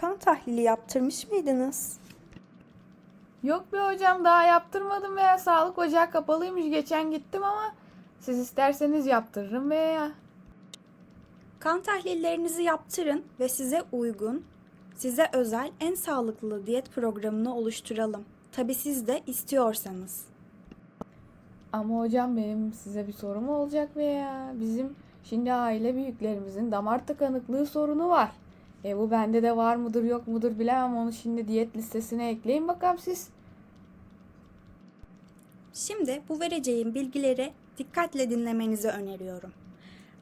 kan tahlili yaptırmış mıydınız? Yok be hocam daha yaptırmadım veya sağlık ocağı kapalıymış geçen gittim ama siz isterseniz yaptırırım veya. Kan tahlillerinizi yaptırın ve size uygun, size özel en sağlıklı diyet programını oluşturalım. Tabi siz de istiyorsanız. Ama hocam benim size bir sorum olacak veya bizim şimdi aile büyüklerimizin damar tıkanıklığı sorunu var. E bu bende de var mıdır yok mudur bilemem onu şimdi diyet listesine ekleyin bakalım siz. Şimdi bu vereceğim bilgileri dikkatle dinlemenizi öneriyorum.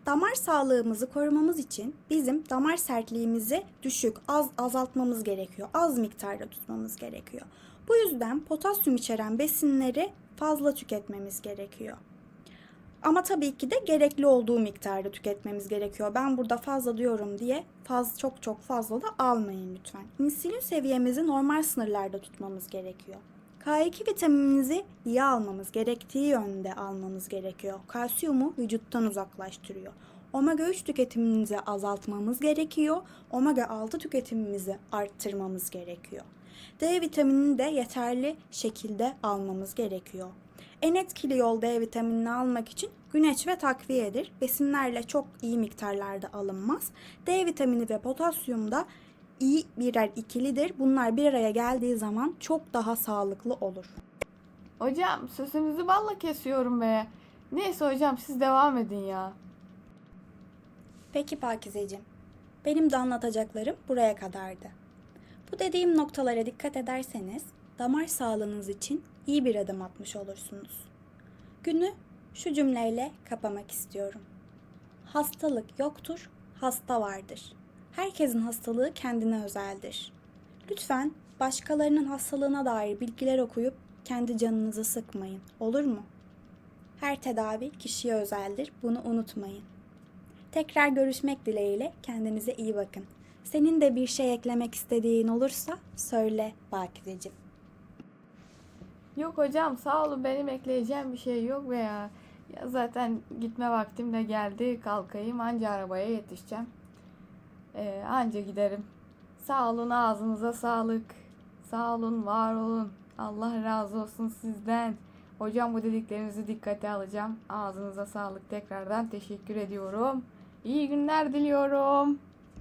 Damar sağlığımızı korumamız için bizim damar sertliğimizi düşük, az azaltmamız gerekiyor. Az miktarda tutmamız gerekiyor. Bu yüzden potasyum içeren besinleri fazla tüketmemiz gerekiyor. Ama tabii ki de gerekli olduğu miktarda tüketmemiz gerekiyor. Ben burada fazla diyorum diye faz çok çok fazla da almayın lütfen. İnsülin seviyemizi normal sınırlarda tutmamız gerekiyor. K2 vitamininizi iyi almamız gerektiği yönde almamız gerekiyor. Kalsiyumu vücuttan uzaklaştırıyor. Omega 3 tüketimimizi azaltmamız gerekiyor. Omega 6 tüketimimizi arttırmamız gerekiyor. D vitaminini de yeterli şekilde almamız gerekiyor. En etkili yol D vitaminini almak için güneş ve takviyedir. Besinlerle çok iyi miktarlarda alınmaz. D vitamini ve potasyum da iyi birer ikilidir. Bunlar bir araya geldiği zaman çok daha sağlıklı olur. Hocam sözünüzü balla kesiyorum be. Neyse hocam siz devam edin ya. Peki Pakizeciğim. Benim de anlatacaklarım buraya kadardı. Bu dediğim noktalara dikkat ederseniz damar sağlığınız için iyi bir adım atmış olursunuz. Günü şu cümleyle kapamak istiyorum. Hastalık yoktur, hasta vardır. Herkesin hastalığı kendine özeldir. Lütfen başkalarının hastalığına dair bilgiler okuyup kendi canınızı sıkmayın. Olur mu? Her tedavi kişiye özeldir. Bunu unutmayın. Tekrar görüşmek dileğiyle kendinize iyi bakın. Senin de bir şey eklemek istediğin olursa söyle Bakireciğim. Yok hocam sağ olun benim ekleyeceğim bir şey yok veya ya zaten gitme vaktim de geldi kalkayım anca arabaya yetişeceğim. Ee, anca giderim. Sağ olun ağzınıza sağlık. Sağ olun var olun. Allah razı olsun sizden. Hocam bu dediklerinizi dikkate alacağım. Ağzınıza sağlık tekrardan teşekkür ediyorum. İyi günler diliyorum.